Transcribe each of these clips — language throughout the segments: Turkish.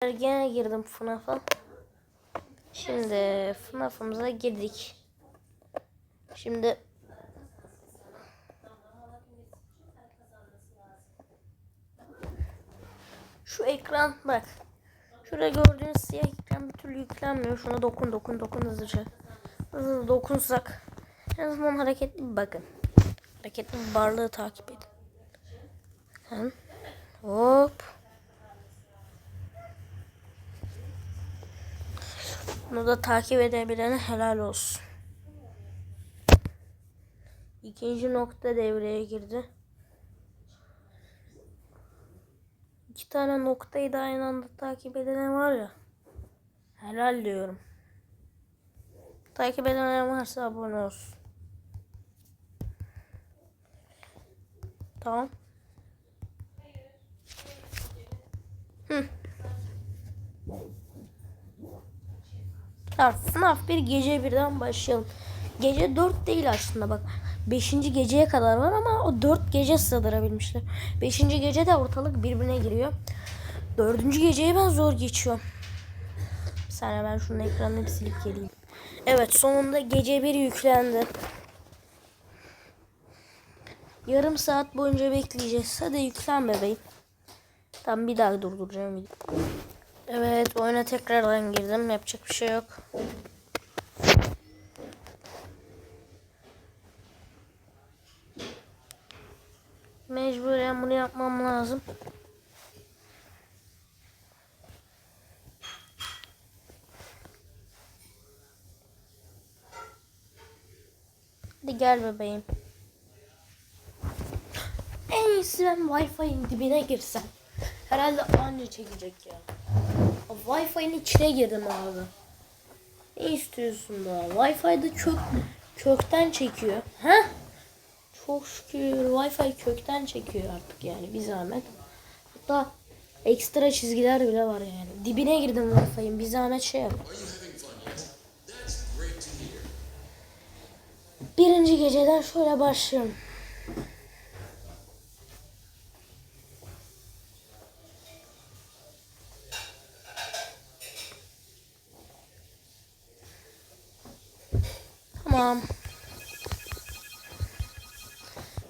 Gene girdim FNAF'a. Şimdi FNAF'ımıza girdik. Şimdi şu ekran bak. Şurada gördüğünüz siyah ekran bir türlü yüklenmiyor. Şuna dokun dokun dokun hızlıca. Hızlı dokunsak. En azından hareketli bir bakın. Hareketli bir varlığı takip edin. Hop. Bunu da takip edebilene helal olsun. İkinci nokta devreye girdi. İki tane noktayı da aynı anda takip edene var ya. Helal diyorum. Takip edenler varsa abone olsun. Tamam. Tamam, FNAF bir gece birden başlayalım. Gece 4 değil aslında bak. 5. geceye kadar var ama o 4 gece sığdırabilmişler. 5. gecede ortalık birbirine giriyor. 4. geceyi ben zor geçiyorum. Bir saniye ben şunun ekranını bir silip geleyim. Evet sonunda gece bir yüklendi. Yarım saat boyunca bekleyeceğiz. Hadi yüklen bebeğim. Tam bir daha durduracağım. Evet oyuna tekrardan girdim. Yapacak bir şey yok. Mecburen bunu yapmam lazım. Hadi gel bebeğim. En iyisi ben Wi-Fi'nin dibine girsem. Herhalde anca çekecek ya. Wi-Fi'nin içine girdim abi. Ne istiyorsun daha? Wi-Fi'de kök, kökten çekiyor. Ha? Çok şükür Wi-Fi kökten çekiyor artık yani bir zahmet. Hatta ekstra çizgiler bile var yani. Dibine girdim Wi-Fi'nin bir zahmet şey yap. Birinci geceden şöyle başlayalım. Tamam.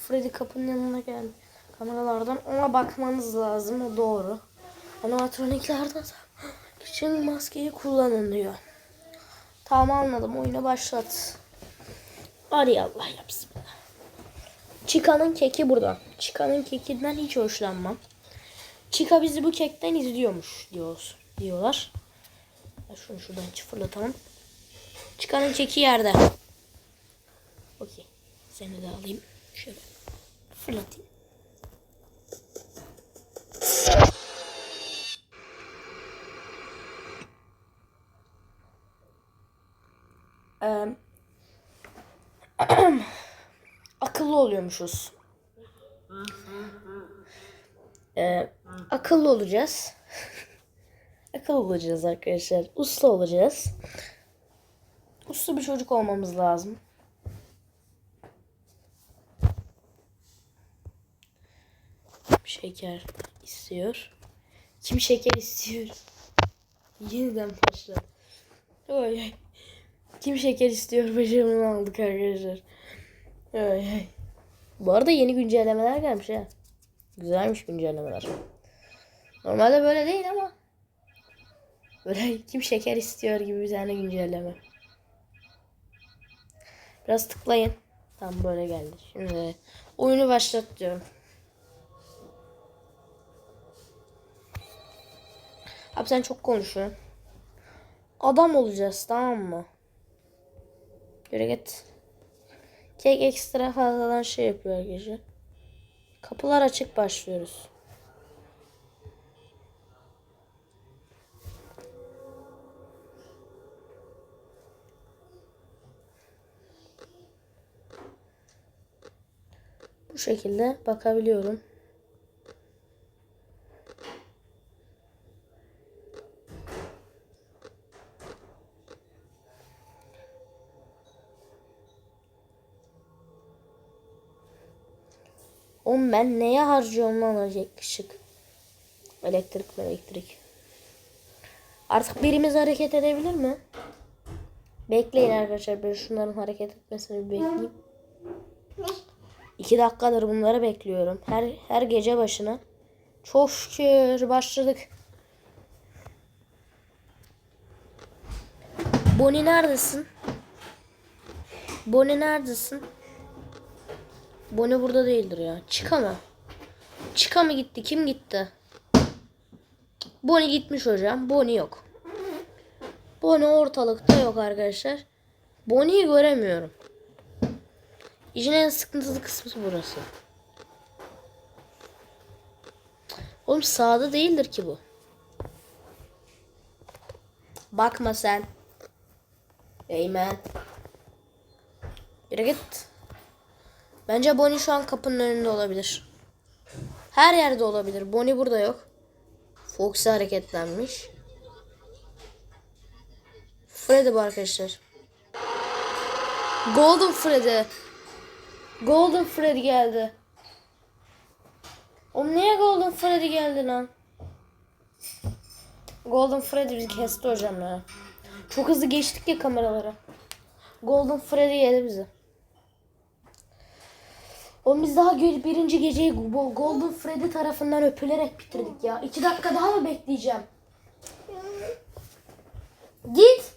Freddy kapının yanına geldi. Kameralardan ona bakmanız lazım. O doğru. Animatroniklerden için maskeyi kullanın diyor. Tamam anladım. Oyunu başlat. Hadi Allah yapsın. Chicka'nın keki burada. Chicka'nın kekinden hiç hoşlanmam. Chica bizi bu kekten izliyormuş diyoruz, diyorlar. Şunu şuradan fırlatalım. Chicka'nın keki yerde. Seni de alayım. Şöyle fırlatayım. Akıllı oluyormuşuz. Ee, akıllı olacağız. akıllı olacağız arkadaşlar. Uslu olacağız. Uslu bir çocuk olmamız lazım. Şeker istiyor. Kim şeker istiyor? Yeniden başla. Oy. oy. Kim şeker istiyor başarımını aldık arkadaşlar. Oy, oy. Bu arada yeni güncellemeler gelmiş ha. Güzelmiş güncellemeler. Normalde böyle değil ama. Böyle kim şeker istiyor gibi bir tane güncelleme. Biraz tıklayın. Tam böyle geldi. Şimdi oyunu başlat diyorum. Abi sen çok konuşuyorsun. Adam olacağız tamam mı? Yürü git. Kek ekstra fazladan şey yapıyor gece. Kapılar açık başlıyoruz. Bu şekilde bakabiliyorum. Oğlum ben neye harcıyorum lan o ışık? Elektrik elektrik. Artık birimiz hareket edebilir mi? Bekleyin arkadaşlar. Ben şunların hareket etmesini bekleyeyim. İki dakikadır bunları bekliyorum. Her her gece başına. Çok şükür başladık. Bonnie neredesin? Bonnie neredesin? Bonnie burada değildir ya. Çıka mı? Çıka mı gitti? Kim gitti? Bonnie gitmiş hocam. Bonnie yok. Bonnie ortalıkta yok arkadaşlar. Bonnie'yi göremiyorum. İşin en sıkıntılı kısmı burası. Oğlum sağda değildir ki bu. Bakma sen. Eymen. Yürü git. Bence Bonnie şu an kapının önünde olabilir. Her yerde olabilir. Bonnie burada yok. Foxy hareketlenmiş. Freddy bu arkadaşlar. Golden Freddy. Golden Freddy geldi. Oğlum niye Golden Freddy geldi lan? Golden Freddy bizi kesti hocam ya. Çok hızlı geçtik ya kameralara. Golden Freddy yedi bizi. Oğlum biz daha birinci geceyi Go- Golden Freddy tarafından öpülerek bitirdik ya. İki dakika daha mı bekleyeceğim? Git.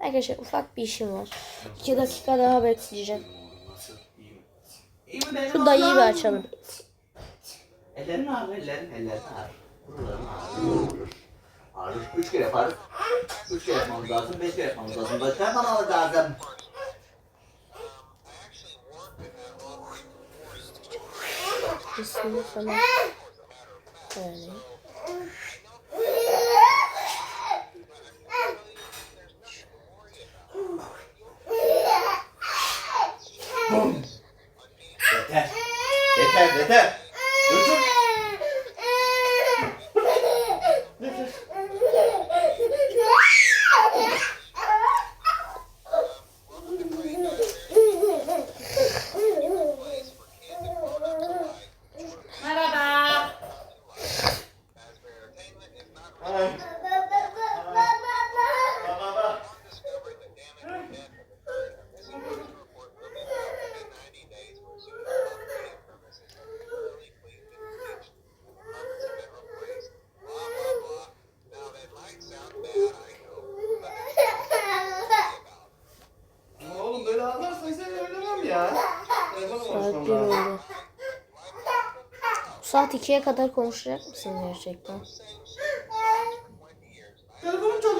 Arkadaşlar ufak bir işim var. İki dakika daha bekleyeceğim. Şu dayıyı bir açalım. Ellerin ağrır, ellerin, ellerin ağrır. Ağrır. Üç kere yaparız. Üç kere yapmamız lazım, beş kere yapmamız lazım. Başka yapmamamız lazım. İsmini sana söyleyeyim. Yeter. Yeter, yeter. Götür. Ay. Baba. Ama oğlum böyle ağlarsan seni öldürmem ya. Telefonu Saat konuşmam bir lazım. oldu. Bu saat ikiye kadar konuşacak mısın gerçekten? Telefonum çalıyor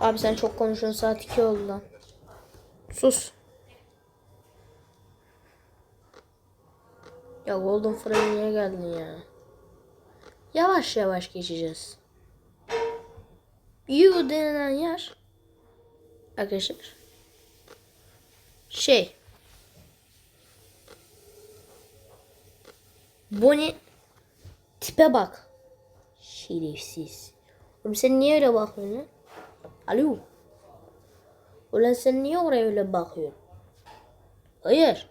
Abi sen çok konuşuyorsun saat 2 oldu lan. Sus. Ya Golden Freddy niye geldin ya? Yavaş yavaş geçeceğiz. U denilen yer arkadaşlar şey Bonnie tipe bak. Şerefsiz. Oğlum sen niye öyle bakıyorsun lan? Alo. Ulan sen niye oraya öyle bakıyorsun? Hayır.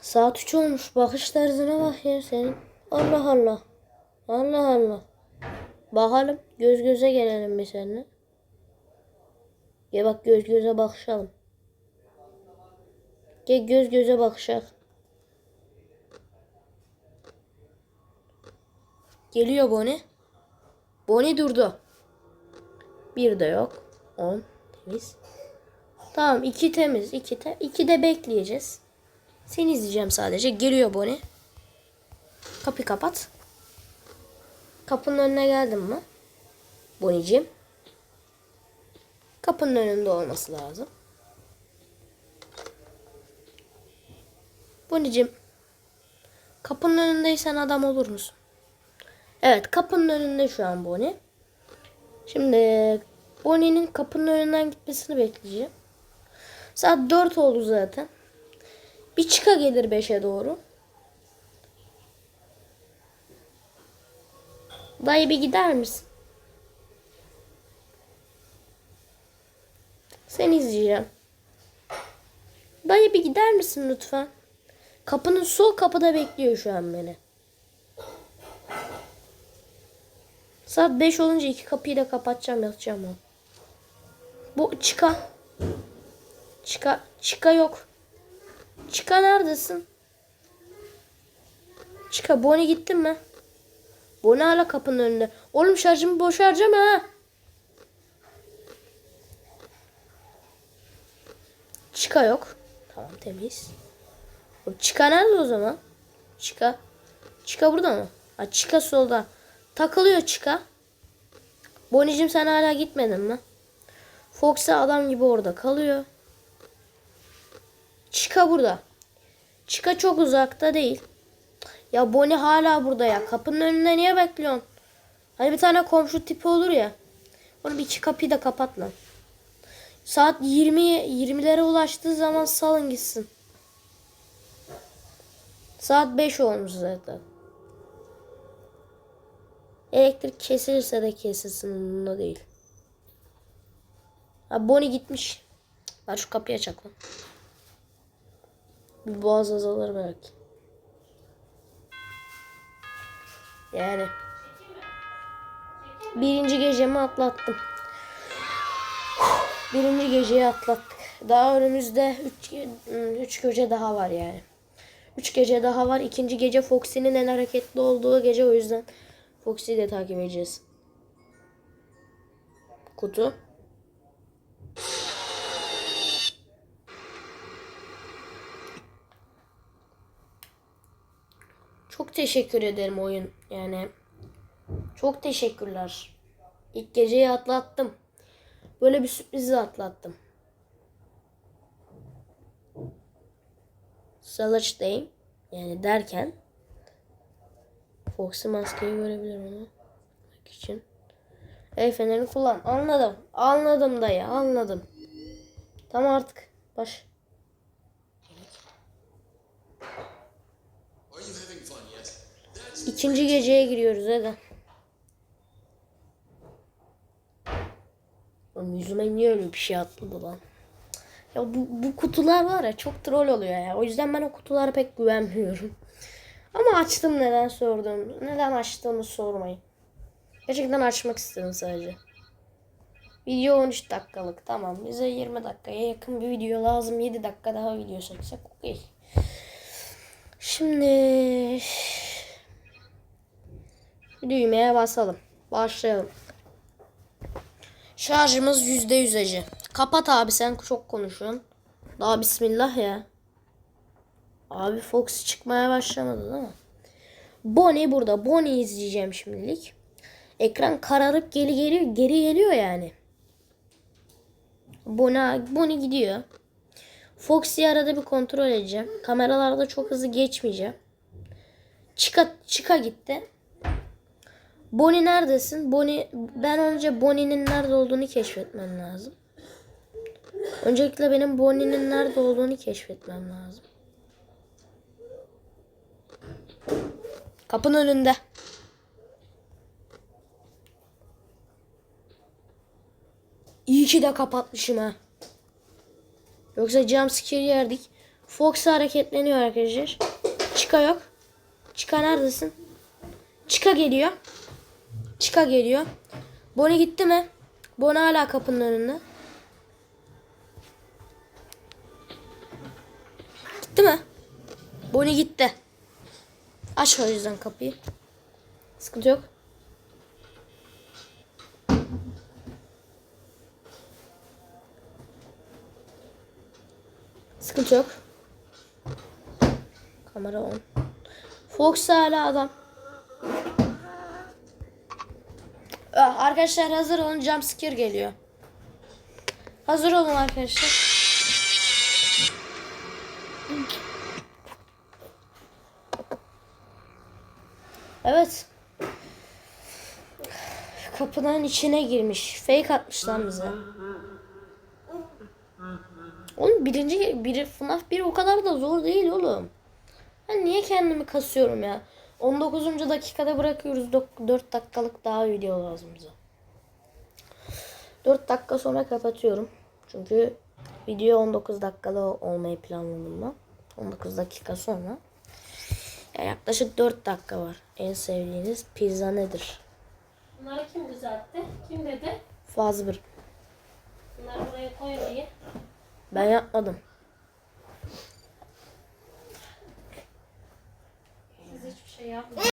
Saat 3 olmuş. Bakış tarzına bak ya senin. Allah Allah. Allah Allah. Bakalım. Göz göze gelelim bir seninle. Gel bak göz göze bakışalım. Gel göz göze bakışak. Geliyor Bonnie. Bonnie durdu. Bir de yok. 10 temiz. Tamam 2 temiz. 2 te 2 de bekleyeceğiz. Seni izleyeceğim sadece. Geliyor Bonnie. Kapı kapat. Kapının önüne geldim mi? Bonnie'cim. Kapının önünde olması lazım. Bonnie'cim. Kapının önündeysen adam olur musun? Evet kapının önünde şu an Bonnie. Şimdi Bonnie'nin kapının önünden gitmesini bekleyeceğim. Saat 4 oldu zaten. Bir çıka gelir 5'e doğru. Dayı bir gider misin? Seni izleyeceğim. Dayı bir gider misin lütfen? Kapının sol kapıda bekliyor şu an beni. Saat 5 olunca iki kapıyı da kapatacağım yatacağım o. Bu çıka. Çıka. Çıka yok. Çıka neredesin? Çıka Bonnie gittin mi? Bonnie hala kapının önünde. Oğlum şarjımı boş harcama ha. Çıka yok. Tamam temiz. Çıka nerede o zaman? Çıka. Çıka burada mı? Ha, çıka solda. Takılıyor çıka. Bonnie'cim sen hala gitmedin mi? Fox'a adam gibi orada kalıyor. Çıka burada. Çıka çok uzakta değil. Ya Bonnie hala burada ya. Kapının önünde niye bekliyorsun? Hani bir tane komşu tipi olur ya. Onu bir iki kapıyı da kapat lan. Saat 20 20'lere ulaştığı zaman salın gitsin. Saat 5 olmuş zaten. Elektrik kesilirse de kesilsin umurumda değil. Ha Bonnie gitmiş. Ben şu kapıyı açak lan. Bir boğaz azalır belki. Yani. Birinci gecemi atlattım. Birinci geceyi atlattık. Daha önümüzde 3 üç gece daha var yani. 3 gece daha var. İkinci gece Foxy'nin en hareketli olduğu gece o yüzden Foxy'yi de takip edeceğiz. Kutu. Çok teşekkür ederim oyun. Yani çok teşekkürler. İlk geceyi atlattım. Böyle bir sürprizi atlattım. Salıç'tayım. Yani derken Foxy maskeyi görebilirim onu. İçin. El fenerini kullan. Anladım. Anladım dayı. Anladım. Tamam artık. Baş. İkinci geceye giriyoruz hadi. Oğlum yüzüme niye öyle bir şey atladı lan? Ya bu, bu kutular var ya çok troll oluyor ya. O yüzden ben o kutulara pek güvenmiyorum. Ama açtım neden sordum. Neden açtığımı sormayın. Gerçekten açmak istedim sadece. Video 13 dakikalık tamam. Bize 20 dakikaya yakın bir video lazım. 7 dakika daha video çeksek okey. Şimdi düğmeye basalım. Başlayalım. Şarjımız yüzde yüzeci. Kapat abi sen çok konuşuyorsun. Daha bismillah ya. Abi Fox çıkmaya başlamadı değil mi? Bonnie burada. Bonnie izleyeceğim şimdilik. Ekran kararıp geri geliyor, geri geliyor yani. Bonnie, Bonnie gidiyor. Foxy'yi arada bir kontrol edeceğim. Kameralarda çok hızlı geçmeyeceğim. Çıka, çıka gitti. Bonnie neredesin? Bonnie ben önce Bonnie'nin nerede olduğunu keşfetmem lazım. Öncelikle benim Bonnie'nin nerede olduğunu keşfetmem lazım. Kapının önünde. İyi ki de kapatmışım ha. Yoksa jumpscare yerdik. Fox hareketleniyor arkadaşlar. Çıka yok. Çıka neredesin? Çıka geliyor. Çıka geliyor. Bonnie gitti mi? Bonnie hala kapının önünde. Gitti mi? Bonnie gitti. Aç o yüzden kapıyı. Sıkıntı yok. Sıkıntı yok. Kamera on. Fox hala adam. Ah, Arkadaşlar hazır olun jumpscare geliyor. Hazır olun arkadaşlar. Evet. Kapının içine girmiş. Fake atmış lan bize. Oğlum birinci biri FNAF 1 o kadar da zor değil oğlum. Ben niye kendimi kasıyorum ya? 19. dakikada bırakıyoruz. 4 dakikalık daha video lazım bize. 4 dakika sonra kapatıyorum. Çünkü video 19 dakikalı olmayı planladım ben. 19 dakika sonra. Ya yaklaşık 4 dakika var. En sevdiğiniz pizza nedir? Bunları kim düzeltti? Kim dedi? Fazla bir. Bunları buraya koymayı. Ben yapmadım. Siz hiçbir şey yapmayın.